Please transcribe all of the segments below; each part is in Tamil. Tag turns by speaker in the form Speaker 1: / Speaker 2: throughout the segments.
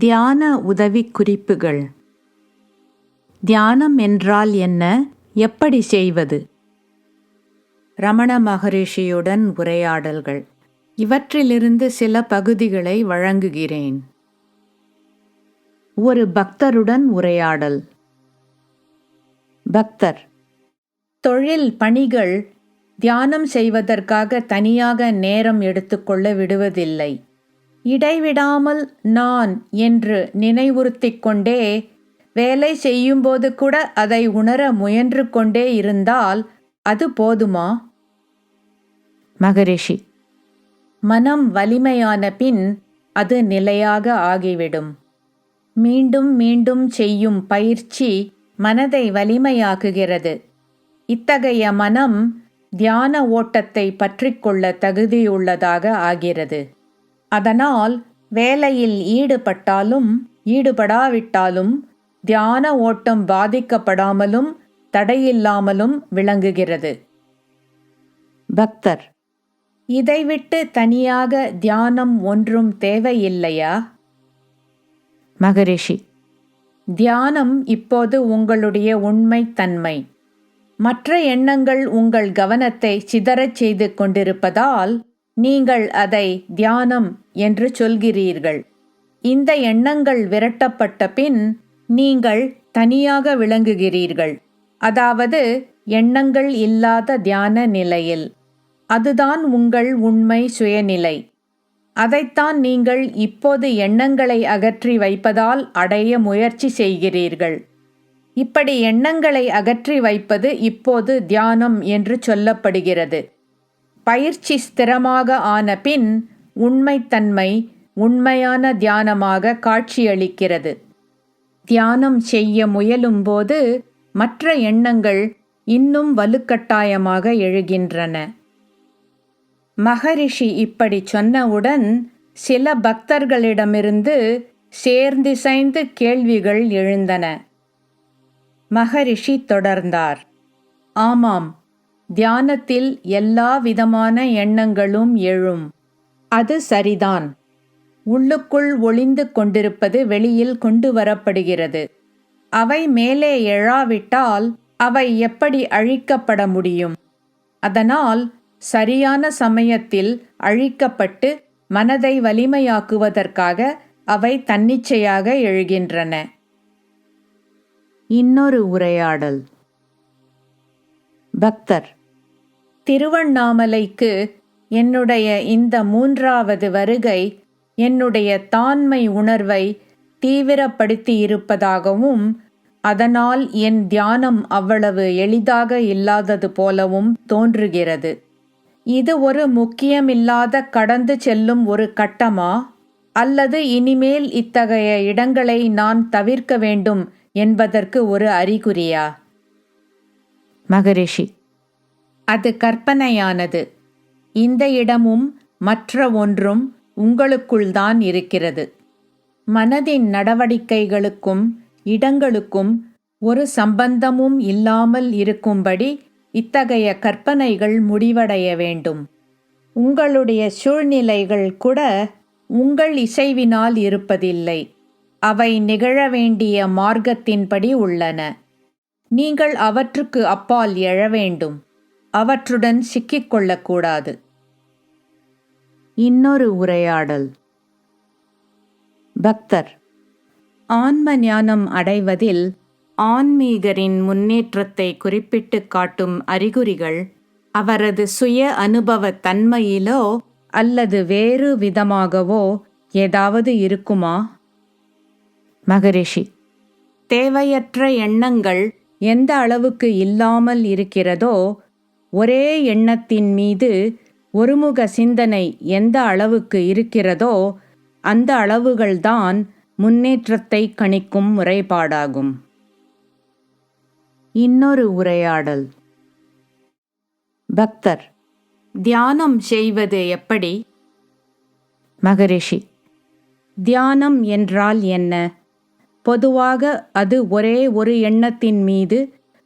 Speaker 1: தியான உதவி குறிப்புகள் தியானம் என்றால் என்ன? எப்படி செய்வது? ரமண மகரிஷியுடன் உரையாடல்கள். இவற்றிலிருந்து சில பகுதிகளை வழங்குகிறேன். ஒரு பக்தருடன் உரையாடல். பக்தர். தொழில் பணிகள் தியானம் செய்வதற்காக தனியாக நேரம் எடுத்துக்கொள்ள விடுவதில்லை. இடைவிடாமல் நான் என்று நினைவுறுத்திக் கொண்டே வேலை செய்யும்போது கூட அதை உணர முயன்று கொண்டே இருந்தால் அது போதுமா? மகரிஷி. மனம் வலிமையான பின் அது நிலையாக ஆகிவிடும். மீண்டும் மீண்டும் செய்யும் பயிற்சி மனதை வலிமையாக்குகிறது. இத்தகைய மனம் தியான ஓட்டத்தை பற்றிக்கொள்ள தகுதியுள்ளதாக ஆகிறது. அதனால் வேலையில் ஈடுபட்டாலும் ஈடுபடாவிட்டாலும் தியான ஓட்டம் பாதிக்கப்படாமலும் தடையில்லாமலும் விளங்குகிறது. பக்தர். இதைவிட்டு தனியாக தியானம் ஒன்றும் தேவையில்லையா? மகரிஷி. தியானம் இப்போது உங்களுடைய உண்மை தன்மை. மற்ற எண்ணங்கள் உங்கள் கவனத்தை சிதறச் செய்து கொண்டிருப்பதால் நீங்கள் அதை தியானம் என்று சொல்கிறீர்கள். இந்த எண்ணங்கள் விரட்டப்பட்ட பின் நீங்கள் தனியாக விளங்குகிறீர்கள். அதாவது எண்ணங்கள் இல்லாத தியான நிலையில். அதுதான் உங்கள் உண்மை சுயநிலை. அதைத்தான் நீங்கள் இப்போது எண்ணங்களை அகற்றி வைப்பதால் அடைய முயற்சி செய்கிறீர்கள். இப்படி எண்ணங்களை அகற்றி வைப்பது இப்போது தியானம் என்று சொல்லப்படுகிறது. பயிற்சி ஸ்திரமாக ஆன பின் உண்மைத்தன்மை உண்மையான தியானமாக காட்சியளிக்கிறது. தியானம் செய்ய முயலும்போது மற்ற எண்ணங்கள் இன்னும் வலுக்கட்டாயமாக எழுகின்றன. மகரிஷி இப்படி சொன்னவுடன் சில பக்தர்களிடமிருந்து சேர்ந்திசைந்து கேள்விகள் எழுந்தன. மகரிஷி தொடர்ந்தார். ஆமாம் தியானத்தில் எல்லா விதமான எண்ணங்களும் எழும். அது சரிதான். உள்ளுக்குள் ஒளிந்து கொண்டிருப்பது வெளியில் கொண்டு வரப்படுகிறது. அவை மேலே எழாவிட்டால் அவை எப்படி அழிக்கப்பட முடியும்? அதனால் சரியான சமயத்தில் அழிக்கப்பட்டு மனதை வலிமையாக்குவதற்காக அவை தன்னிச்சையாக எழுகின்றன. இன்னொரு உரையாடல். பக்தர். திருவண்ணாமலைக்கு என்னுடைய இந்த மூன்றாவது வருகை என்னுடைய தாண்மை உணர்வை தீவிரப்படுத்தி இருப்பதாகவும் அதனால் என் தியானம் அவ்வளவு எளிதாக இல்லாதது போலவும் தோன்றுகிறது. இது ஒரு முக்கியமில்லாத கடந்து செல்லும் ஒரு கட்டமா? அல்லது இனிமேல் இத்தகைய இடங்களை நான் தவிர்க்க வேண்டும் என்பதற்கு ஒரு அறிகுறியா? மகரிஷி அது கற்பனையானது. இந்த இடமும் மற்ற ஒன்றும் உங்களுக்குள்தான் இருக்கிறது. மனதின் நடவடிக்கைகளுக்கும் இடங்களுக்கும் ஒரு சம்பந்தமும் இல்லாமல் இருக்கும்படி இத்தகைய கற்பனைகள் முடிவடைய வேண்டும். உங்களுடைய சூழ்நிலைகள் கூட உங்கள் இசைவினால் இருப்பதில்லை. அவை நிகழ வேண்டிய மார்க்கத்தின்படி உள்ளன. நீங்கள் அவற்றுக்கு அப்பால் எழ வேண்டும். அவற்றுடன் சிக்கிக்கொள்ளக்கூடாது. இன்னொரு உரையாடல். பக்தர். ஆன்ம ஞானம் அடைவதில் ஆன்மீகரின் முன்னேற்றத்தை குறிப்பிட்டு காட்டும் அறிகுறிகள் அவரது சுய அனுபவ தன்மையிலோ அல்லது வேறு விதமாகவோ ஏதாவது இருக்குமா? மகரிஷி. தேவையற்ற எண்ணங்கள் எந்த அளவுக்கு இல்லாமல் இருக்கிறதோ ஒரே எண்ணத்தின் மீது ஒருமுக சிந்தனை எந்த அளவுக்கு இருக்கிறதோ அந்த அளவுகள்தான் முன்னேற்றத்தை கணிக்கும் முறைப்பாடாகும். இன்னொரு உரையாடல். பக்தர் தியானம் செய்வது எப்படி? மகரிஷி தியானம் என்றால் என்ன? பொதுவாக அது ஒரே ஒரு எண்ணத்தின் மீது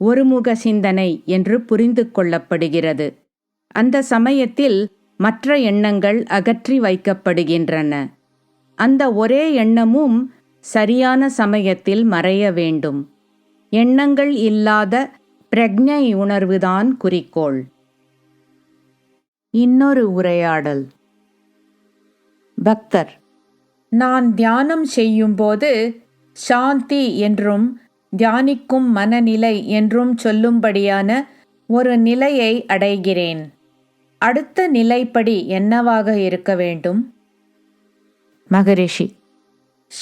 Speaker 1: ஒருமுக சிந்தனை என்று புரிந்து கொள்ளப்படுகிறது. அந்த சமயத்தில் மற்ற எண்ணங்கள் அகற்றி வைக்கப்படுகின்றன. அந்த ஒரே எண்ணமும் சரியான சமயத்தில் மறைய வேண்டும். எண்ணங்கள் இல்லாத பிரக்ஞை உணர்வுதான் குறிக்கோள். இன்னொரு உரையாடல். பக்தர் நான் தியானம் செய்யும்போது சாந்தி என்றும் தியானிக்கும் மனநிலை என்றும் சொல்லும்படியான ஒரு நிலையை அடைகிறேன். அடுத்த நிலைப்படி என்னவாக இருக்க வேண்டும்? மகரிஷி.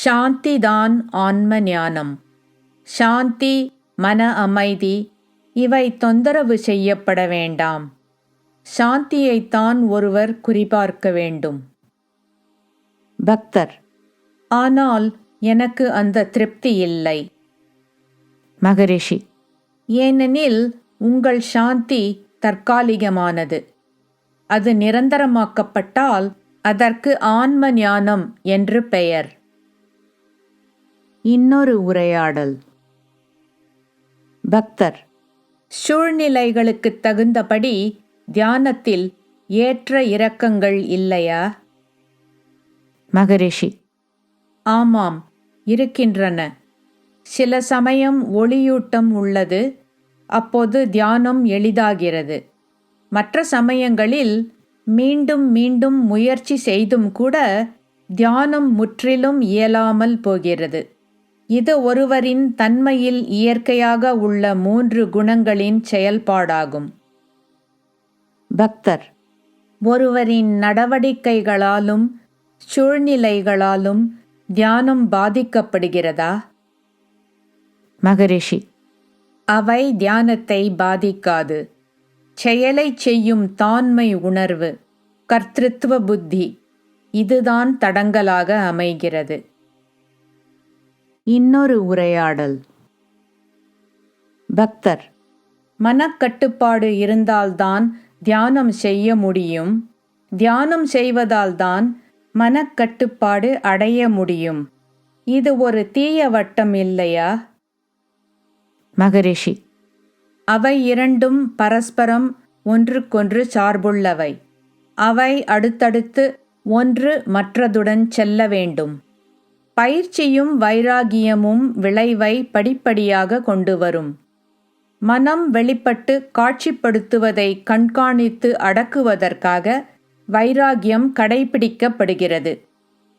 Speaker 1: சாந்திதான் ஆன்ம ஞானம். சாந்தி மன அமைதி இவை தொந்தரவு செய்யப்பட வேண்டாம். சாந்தியைத்தான் ஒருவர் குறிபார்க்க வேண்டும். பக்தர். ஆனால் எனக்கு அந்த திருப்தி இல்லை. மகரிஷி ஏனெனில் உங்கள் சாந்தி தற்காலிகமானது. அது நிரந்தரமாக்கப்பட்டால் அதற்கு ஆன்ம ஞானம் என்று பெயர். இன்னொரு உரையாடல். பக்தர் சூழ்நிலைகளுக்கு தகுந்தபடி தியானத்தில் ஏற்ற இரக்கங்கள் இல்லையா? மகரிஷி ஆமாம் இருக்கின்றன. சில சமயம் ஒளியூட்டம் உள்ளது அப்போது தியானம் எளிதாகிறது. மற்ற சமயங்களில் மீண்டும் மீண்டும் முயற்சி செய்தும் கூட தியானம் முற்றிலும் இயலாமல் போகிறது. இது ஒருவரின் தன்மையில் இயற்கையாக உள்ள மூன்று குணங்களின் செயல்பாடாகும். பக்தர். ஒருவரின் நடவடிக்கைகளாலும் சூழ்நிலைகளாலும் தியானம் பாதிக்கப்படுகிறதா? மகரிஷி. அவை தியானத்தை பாதிக்காது. செயலை செய்யும் தான்மை உணர்வு கர்த்திருவ புத்தி இதுதான் தடங்கலாக அமைகிறது. இன்னொரு உரையாடல். பக்தர். மனக்கட்டுப்பாடு இருந்தால்தான் தியானம் செய்ய முடியும். தியானம் செய்வதால்தான் மனக்கட்டுப்பாடு அடைய முடியும். இது ஒரு தீய வட்டம் இல்லையா? மகரிஷி அவை இரண்டும் பரஸ்பரம் ஒன்றுக்கொன்று சார்புள்ளவை. அவை அடுத்தடுத்து ஒன்று மற்றதுடன் செல்ல வேண்டும். பயிற்சியும் வைராகியமும் விளைவை படிப்படியாக கொண்டு வரும். மனம் வெளிப்பட்டு காட்சிப்படுத்துவதை கண்காணித்து அடக்குவதற்காக வைராகியம் கடைபிடிக்கப்படுகிறது.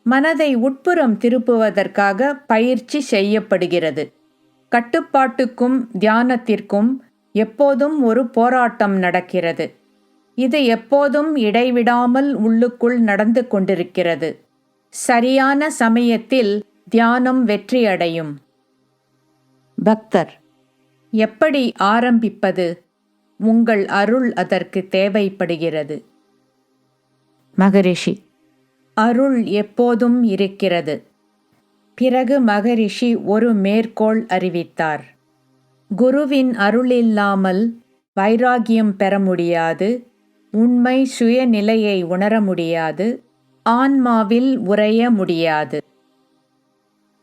Speaker 1: மனதை உட்புறம் திருப்புவதற்காக பயிற்சி செய்யப்படுகிறது. கட்டுப்பாட்டுக்கும் தியானத்திற்கும் எப்போதும் ஒரு போராட்டம் நடக்கிறது. இது எப்போதும் இடைவிடாமல் உள்ளுக்குள் நடந்து கொண்டிருக்கிறது. சரியான சமயத்தில் தியானம் வெற்றியடையும். பக்தர் எப்படி ஆரம்பிப்பது? உங்கள் அருள் அதற்கு தேவைப்படுகிறது. மகரிஷி அருள் எப்போதும் இருக்கிறது. பிறகு மகரிஷி ஒரு மேற்கோள் அறிவித்தார். குருவின் அருளில்லாமல் வைராகியம் பெற முடியாது. உண்மை சுயநிலையை உணர முடியாது. ஆன்மாவில் உறைய முடியாது.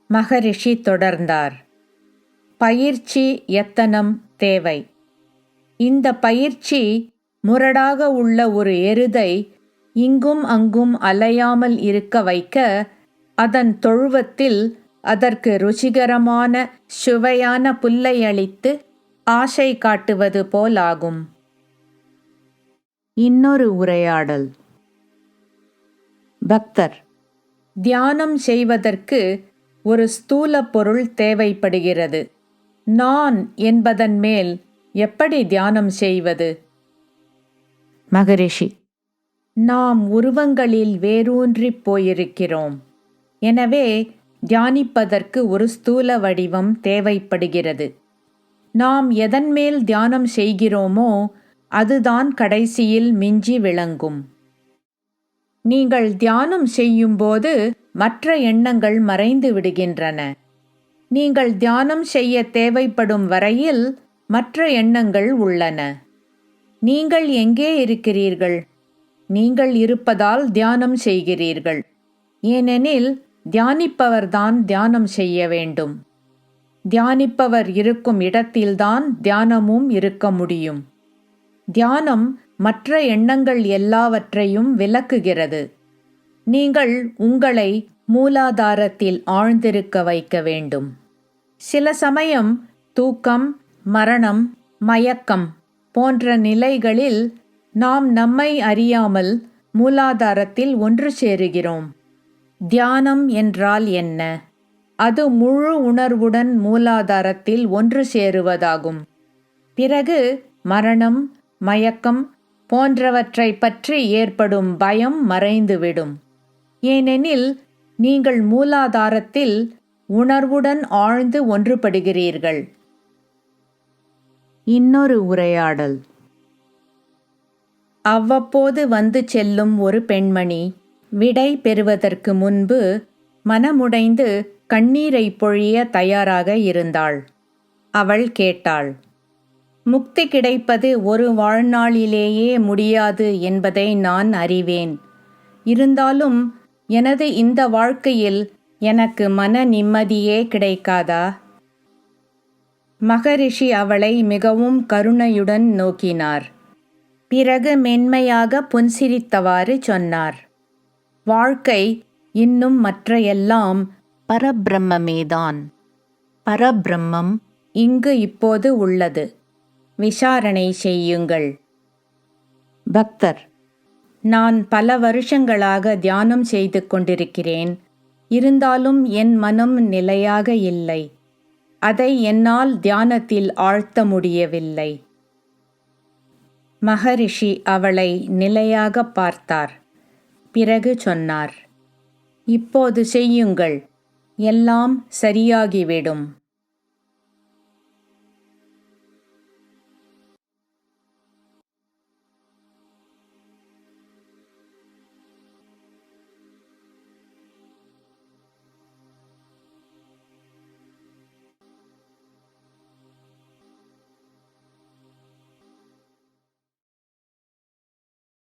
Speaker 1: மகரிஷி தொடர்ந்தார். பயிற்சி எத்தனம் தேவை. இந்த பயிற்சி முரடாக உள்ள ஒரு எருதை இங்கும் அங்கும் அலையாமல் இருக்க வைக்க அதன் தொழுவத்தில் அதற்கு ருசிகரமான சுவையான புல்லை அளித்து ஆசை காட்டுவது போலாகும். இன்னொரு உரையாடல். பக்தர் தியானம் செய்வதற்கு ஒரு ஸ்தூல பொருள் தேவைப்படுகிறது. நான் என்பதன் மேல் எப்படி தியானம் செய்வது? மகரிஷி நாம் உருவங்களில் வேரூன்றிப் போயிருக்கிறோம். எனவே தியானிப்பதற்கு ஒரு ஸ்தூல வடிவம் தேவைப்படுகிறது. நாம் எதன் மேல் தியானம் செய்கிறோமோ அதுதான் கடைசியில் மிஞ்சி விளங்கும். நீங்கள் தியானம் செய்யும்போது மற்ற எண்ணங்கள் மறைந்து விடுகின்றன. நீங்கள் தியானம் செய்ய தேவைப்படும் வரையில் மற்ற எண்ணங்கள் உள்ளன. நீங்கள் எங்கே இருக்கிறீர்கள்? நீங்கள் இருப்பதால் தியானம் செய்கிறீர்கள். ஏனெனில் தியானிப்பவர்தான் தியானம் செய்ய வேண்டும். தியானிப்பவர் இருக்கும் இடத்தில்தான் தியானமும் இருக்க முடியும். தியானம் மற்ற எண்ணங்கள் எல்லாவற்றையும் விலக்குகிறது நீங்கள் உங்களை மூலாதாரத்தில் ஆழ்ந்திருக்க வைக்க வேண்டும். சில சமயம் தூக்கம் மரணம் மயக்கம் போன்ற நிலைகளில் நாம் நம்மை அறியாமல் மூலாதாரத்தில் ஒன்று சேருகிறோம். தியானம் என்றால் என்ன? அது முழு உணர்வுடன் மூலாதாரத்தில் ஒன்று சேருவதாகும். பிறகு மரணம் மயக்கம் போன்றவற்றை பற்றி ஏற்படும் பயம் மறைந்துவிடும். ஏனெனில் நீங்கள் மூலாதாரத்தில் உணர்வுடன் ஆழ்ந்து ஒன்றுபடுகிறீர்கள். இன்னொரு உரையாடல். அவ்வப்போது வந்து செல்லும் ஒரு பெண்மணி விடை பெறுவதற்கு முன்பு மனமுடைந்து கண்ணீரை பொழிய தயாராக இருந்தாள். அவள் கேட்டாள் முக்தி கிடைப்பது ஒரு வாழ்நாளிலேயே முடியாது என்பதை நான் அறிவேன். இருந்தாலும் எனது இந்த வாழ்க்கையில் எனக்கு மன நிம்மதியே கிடைக்காதா? மகரிஷி அவளை மிகவும் கருணையுடன் நோக்கினார். பிறகு மென்மையாக புன்சிரித்தவாறு சொன்னார் வாழ்க்கை இன்னும் மற்ற எல்லாம் பரபிரம்மமேதான். பரபிரம்மம் இங்கு இப்போது உள்ளது. விசாரணை செய்யுங்கள். பக்தர் நான் பல வருஷங்களாக தியானம் செய்து கொண்டிருக்கிறேன். இருந்தாலும் என் மனம் நிலையாக இல்லை. அதை என்னால் தியானத்தில் ஆழ்த்த முடியவில்லை. மகரிஷி அவளை நிலையாக பார்த்தார். பிறகு சொன்னார். இப்போது செய்யுங்கள். எல்லாம் சரியாகிவிடும்.